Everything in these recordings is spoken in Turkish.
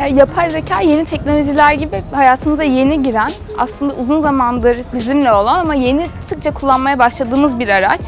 E, yapay zeka yeni teknolojiler gibi hayatımıza yeni giren, aslında uzun zamandır bizimle olan ama yeni sıkça kullanmaya başladığımız bir araç.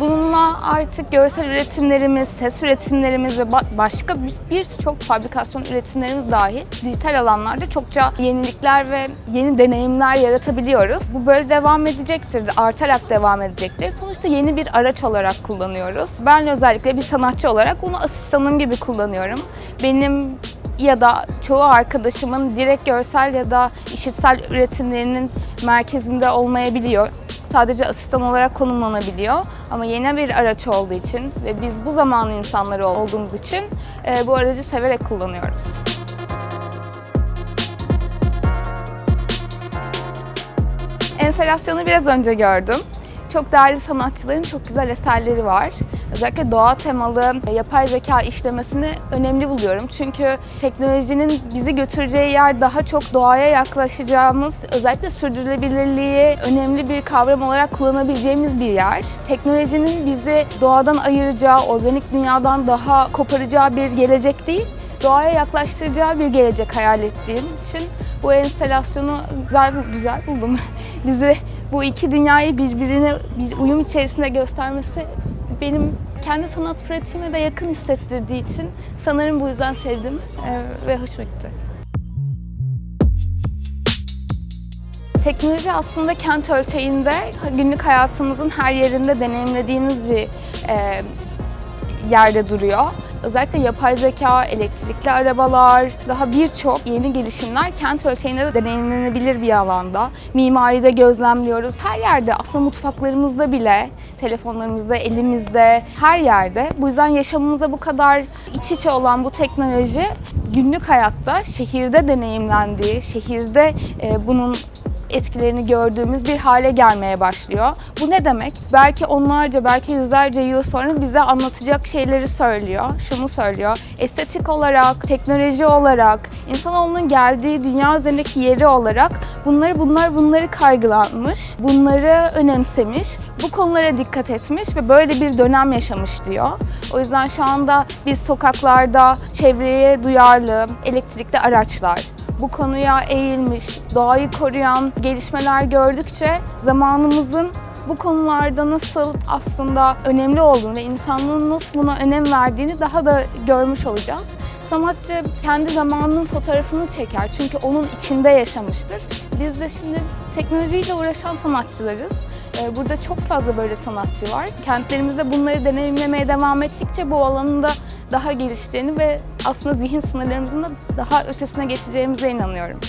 Bununla artık görsel üretimlerimiz, ses üretimlerimiz ve ba- başka bir- birçok fabrikasyon üretimlerimiz dahi dijital alanlarda çokça yenilikler ve yeni deneyimler yaratabiliyoruz. Bu böyle devam edecektir, artarak devam edecektir. Sonuçta yeni bir araç olarak kullanıyoruz. Ben özellikle bir sanatçı olarak onu asistanım gibi kullanıyorum. Benim ya da çoğu arkadaşımın direkt görsel ya da işitsel üretimlerinin merkezinde olmayabiliyor. Sadece asistan olarak konumlanabiliyor. Ama yeni bir araç olduğu için ve biz bu zamanın insanları olduğumuz için e, bu aracı severek kullanıyoruz. Enstalasyonu biraz önce gördüm. Çok değerli sanatçıların çok güzel eserleri var. Özellikle doğa temalı yapay zeka işlemesini önemli buluyorum. Çünkü teknolojinin bizi götüreceği yer daha çok doğaya yaklaşacağımız, özellikle sürdürülebilirliği önemli bir kavram olarak kullanabileceğimiz bir yer. Teknolojinin bizi doğadan ayıracağı, organik dünyadan daha koparacağı bir gelecek değil, doğaya yaklaştıracağı bir gelecek hayal ettiğim için bu enstalasyonu güzel güzel buldum. Bizi bu iki dünyayı birbirine bir uyum içerisinde göstermesi benim kendi sanat pratiğime de yakın hissettirdiği için sanırım bu yüzden sevdim e, ve hoşuma gitti. Teknoloji aslında kent ölçeğinde günlük hayatımızın her yerinde deneyimlediğimiz bir e, yerde duruyor. Özellikle yapay zeka, elektrikli arabalar, daha birçok yeni gelişimler kent ölçeğinde de deneyimlenebilir bir alanda. Mimaride gözlemliyoruz. Her yerde aslında mutfaklarımızda bile, telefonlarımızda, elimizde, her yerde. Bu yüzden yaşamımıza bu kadar iç içe olan bu teknoloji günlük hayatta şehirde deneyimlendiği, şehirde e, bunun etkilerini gördüğümüz bir hale gelmeye başlıyor. Bu ne demek? Belki onlarca, belki yüzlerce yıl sonra bize anlatacak şeyleri söylüyor. Şunu söylüyor. Estetik olarak, teknoloji olarak, insanoğlunun geldiği dünya üzerindeki yeri olarak bunları bunlar bunları kaygılanmış, bunları önemsemiş, bu konulara dikkat etmiş ve böyle bir dönem yaşamış diyor. O yüzden şu anda biz sokaklarda çevreye duyarlı elektrikli araçlar, bu konuya eğilmiş, doğayı koruyan gelişmeler gördükçe zamanımızın bu konularda nasıl aslında önemli olduğunu ve insanlığın nasıl buna önem verdiğini daha da görmüş olacağız. Sanatçı kendi zamanının fotoğrafını çeker çünkü onun içinde yaşamıştır. Biz de şimdi teknolojiyle uğraşan sanatçılarız. Ee, Burada çok fazla böyle sanatçı var. Kentlerimizde bunları deneyimlemeye devam ettikçe bu alanın da daha gelişeceğini ve aslında zihin sınırlarımızın da daha ötesine geçeceğimize inanıyorum.